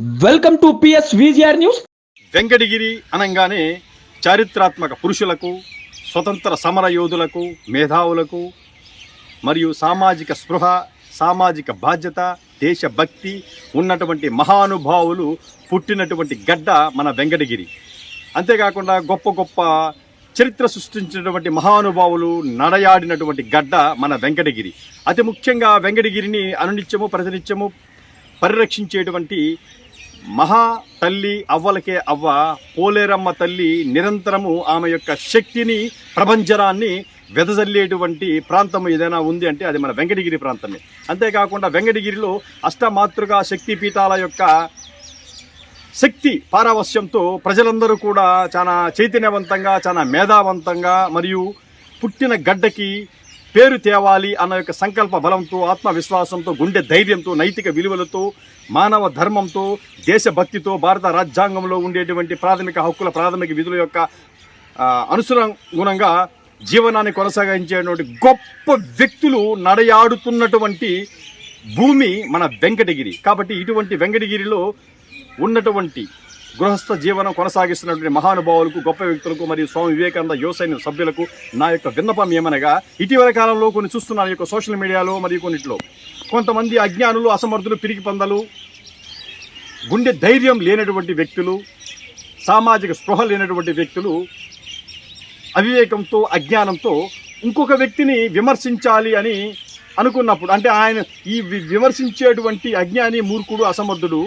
Welcome to PS VGR news. Venkatagiri అనగానే చారిత్రాత్మక పురుషులకు స్వతంత్ర సమర యోధులకు మేధావులకు మరియు సామాజిక స్పృహ సామాజిక బాధ్యత దేశభక్తి ఉన్నటువంటి మహానుభావులు పుట్టినటువంటి గడ్డ మన వెంకటగిరి. అంతేకాకుండా గొప్ప గొప్ప చరిత్ర సృష్టించినటువంటి మహానుభావులు నడయాడినటువంటి గడ్డ మన వెంకటగిరి. అతి ముఖ్యంగా వెంకటగిరిని అనునిత్యము ప్రతినిత్యము పరిరక్షించేటువంటి మహా తల్లి అవ్వలకే అవ్వ పోలేరమ్మ తల్లి నిరంతరము ఆమె యొక్క శక్తిని ప్రభంజనాన్ని వెదజల్లేటువంటి ప్రాంతం ఏదైనా ఉంది అంటే అది మన వెంకటగిరి ప్రాంతమే. అంతేకాకుండా వెంకటగిరిలో అష్టమాతృగా శక్తి పీఠాల యొక్క శక్తి పారవశ్యంతో ప్రజలందరూ కూడా చాలా చైతన్యవంతంగా చాలా మేధావంతంగా మరియు పుట్టిన గడ్డకి పేరు తేవాలి అన్న యొక్క సంకల్ప బలంతో ఆత్మవిశ్వాసంతో గుండె ధైర్యంతో నైతిక విలువలతో మానవ ధర్మంతో దేశభక్తితో భారత రాజ్యాంగంలో ఉండేటువంటి ప్రాథమిక హక్కుల ప్రాథమిక విధుల యొక్క అనుసరంగుణంగా జీవనాన్ని కొనసాగించేటువంటి గొప్ప వ్యక్తులు నడయాడుతున్నటువంటి భూమి మన వెంకటగిరి. కాబట్టి ఇటువంటి వెంకటగిరిలో ఉన్నటువంటి గృహస్థ జీవనం కొనసాగిస్తున్నటువంటి మహానుభావులకు గొప్ప వ్యక్తులకు మరియు స్వామి వివేకానంద యువసైన్య సభ్యులకు నా యొక్క విన్నపం ఏమనగా ఇటీవల కాలంలో కొన్ని చూస్తున్నాను యొక్క సోషల్ మీడియాలో మరియు కొన్నిట్లో. కొంతమంది అజ్ఞానులు అసమర్థులు పిరికి పందలు గుండె ధైర్యం లేనటువంటి వ్యక్తులు సామాజిక స్పృహ లేనటువంటి వ్యక్తులు అవివేకంతో అజ్ఞానంతో ఇంకొక వ్యక్తిని విమర్శించాలి అని అనుకున్నప్పుడు అంటే ఆయన ఈ వి- విమర్శించేటువంటి అజ్ఞాని మూర్ఖుడు అసమర్థుడు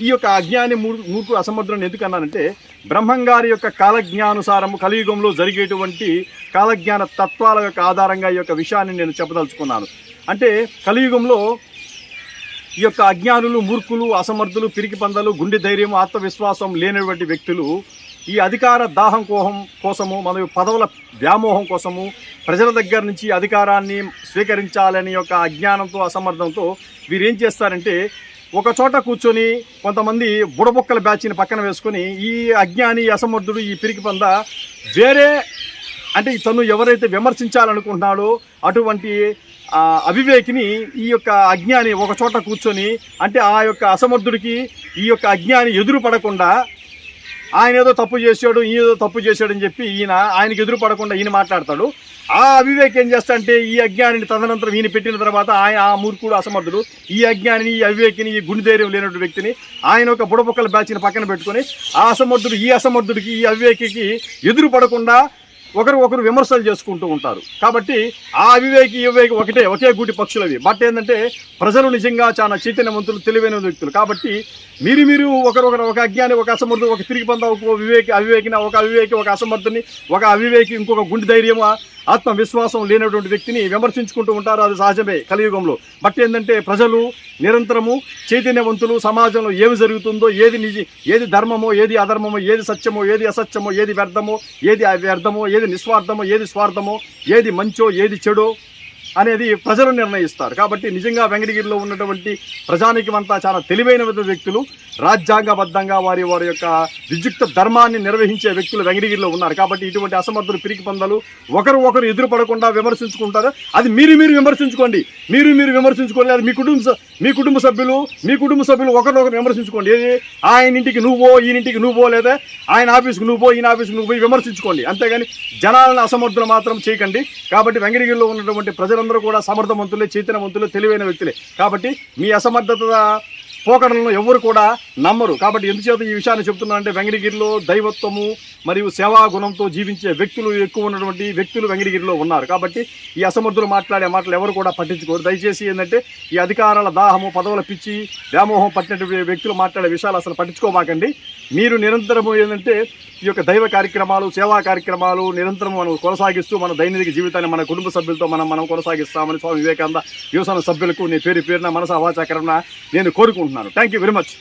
ఈ యొక్క అజ్ఞాని మూర్- మూర్ఖుడు అసమర్థుడు ఎందుకు బ్రహ్మంగారి యొక్క కాలజ్ఞానుసారము కలియుగంలో జరిగేటువంటి కాలజ్ఞాన తత్వాల యొక్క ఆధారంగా ఈ యొక్క విషయాన్ని నేను చెప్పదలుచుకున్నాను. అంటే కలియుగంలో ఈ యొక్క అజ్ఞానులు మూర్ఖులు అసమర్థులు పిరికి పందలు గుండె ధైర్యం ఆత్మవిశ్వాసం లేనటువంటి వ్యక్తులు ఈ అధికార దాహం కోహం కోసము మరియు పదవుల వ్యామోహం కోసము ప్రజల దగ్గర నుంచి అధికారాన్ని స్వీకరించాలని యొక్క అజ్ఞానంతో అసమర్థంతో వీరేం చేస్తారంటే ఒక చోట కూర్చొని కొంతమంది బుడబొక్కల బ్యాచ్ని పక్కన వేసుకొని ఈ అజ్ఞాని అసమర్థుడు ఈ పిరికి పంద వేరే అంటే తను ఎవరైతే విమర్శించాలనుకుంటున్నాడో అటువంటి అవివేకిని ఈ యొక్క అజ్ఞాని ఒక చోట కూర్చొని అంటే ఆ యొక్క అసమర్థుడికి ఈ యొక్క అజ్ఞాని ఎదురు పడకుండా ఆయన ఏదో తప్పు చేశాడు ఈయన ఏదో తప్పు చేశాడు అని చెప్పి ఈయన ఆయనకి ఎదురు పడకుండా ఈయన మాట్లాడతాడు. ఆ అవివేక్ ఏం చేస్తాడంటే ఈ అజ్ఞానిని తదనంతరం ఈయన పెట్టిన తర్వాత ఆయన ఆ మూర్ఖుడు అసమర్థుడు ఈ అజ్ఞానిని ఈ అవివేకిని ఈ గుండెధైర్యం లేనటువంటి వ్యక్తిని ఆయన ఒక బుడబొక్కల బ్యాచ్ని పక్కన పెట్టుకొని ఆ అసమర్థుడు ఈ అసమర్థుడికి ఈ అవివేకికి ఎదురు పడకుండా ఒకరు ఒకరు విమర్శలు చేసుకుంటూ ఉంటారు. కాబట్టి ఆ అవివేకి వివేకి ఒకటే ఒకే గూటి పక్షులవి. బట్ ఏంటంటే ప్రజలు నిజంగా చాలా చైతన్యవంతులు తెలివైన వ్యక్తులు. కాబట్టి మీరు మీరు ఒకరొకరు ఒక అజ్ఞాని ఒక అసమర్థుడు ఒక తిరిగి పొంద ఒక వివేకి అవివేకిన ఒక అవివేకి ఒక అసమర్థుని ఒక అవివేకి ఇంకొక గుండె ధైర్యమా ఆత్మవిశ్వాసం లేనటువంటి వ్యక్తిని విమర్శించుకుంటూ ఉంటారు. అది సహజమే కలియుగంలో. బట్ ఏంటంటే ప్రజలు నిరంతరము చైతన్యవంతులు సమాజంలో ఏమి జరుగుతుందో ఏది నిజ ఏది ధర్మమో ఏది అధర్మమో ఏది సత్యమో ఏది అసత్యమో ఏది వ్యర్థమో ఏది వ్యర్థమో ఏది నిస్వార్థమో ఏది స్వార్థమో ఏది మంచో ఏది చెడో అనేది ప్రజలు నిర్ణయిస్తారు. కాబట్టి నిజంగా వెంకటగిరిలో ఉన్నటువంటి ప్రజానికమంతా చాలా తెలివైన వ్యక్తులు రాజ్యాంగబద్ధంగా వారి వారి యొక్క విద్యుక్త ధర్మాన్ని నిర్వహించే వ్యక్తులు వెంకటగిరిలో ఉన్నారు. కాబట్టి ఇటువంటి అసమర్థులు పిరికి పందలు ఒకరు ఒకరు ఎదురుపడకుండా విమర్శించుకుంటారు. అది మీరు మీరు విమర్శించుకోండి. మీరు మీరు విమర్శించుకోండి. అది మీ కుటుంబ మీ కుటుంబ సభ్యులు మీ కుటుంబ సభ్యులు ఒకరినొకరు విమర్శించుకోండి. ఏది ఆయన ఇంటికి నువ్వో ఈయనింటికి నువ్వో లేదా ఆయన ఆఫీస్కి నువ్వు ఈయన ఆఫీస్కి నువ్వు పోయి విమర్శించుకోండి. అంతేగాని జనాలను అసమర్థులు మాత్రం చేయకండి. కాబట్టి వెంకటగిరిలో ఉన్నటువంటి ప్రజలందరూ కూడా సమర్థవంతులే చైతన్యవంతులే తెలివైన వ్యక్తులే. కాబట్టి మీ అసమర్థత పోకడలను ఎవరు కూడా నమ్మరు. కాబట్టి ఎందుచేత ఈ విషయాన్ని చెప్తున్నా అంటే వెంకటగిరిలో దైవత్వము మరియు సేవా గుణంతో జీవించే వ్యక్తులు ఎక్కువ ఉన్నటువంటి వ్యక్తులు వెంకటగిరిలో ఉన్నారు. కాబట్టి ఈ అసమర్థులు మాట్లాడే మాటలు ఎవరు కూడా పట్టించుకోరు. దయచేసి ఏంటంటే ఈ అధికారాల దాహము పదవుల పిచ్చి వ్యామోహం పట్టినటువంటి వ్యక్తులు మాట్లాడే విషయాలు అసలు పట్టించుకోమాకండి. మీరు నిరంతరము ఏంటంటే ఈ యొక్క దైవ కార్యక్రమాలు సేవా కార్యక్రమాలు నిరంతరం మనం కొనసాగిస్తూ మన దైనందిక జీవితాన్ని మన కుటుంబ సభ్యులతో మనం మనం కొనసాగిస్తామని స్వామి వివేకానంద యువసన సభ్యులకు నేను పేరు పేరున మనస అవాచాకరణ నేను కోరుకుంటున్నాను. Thank you very much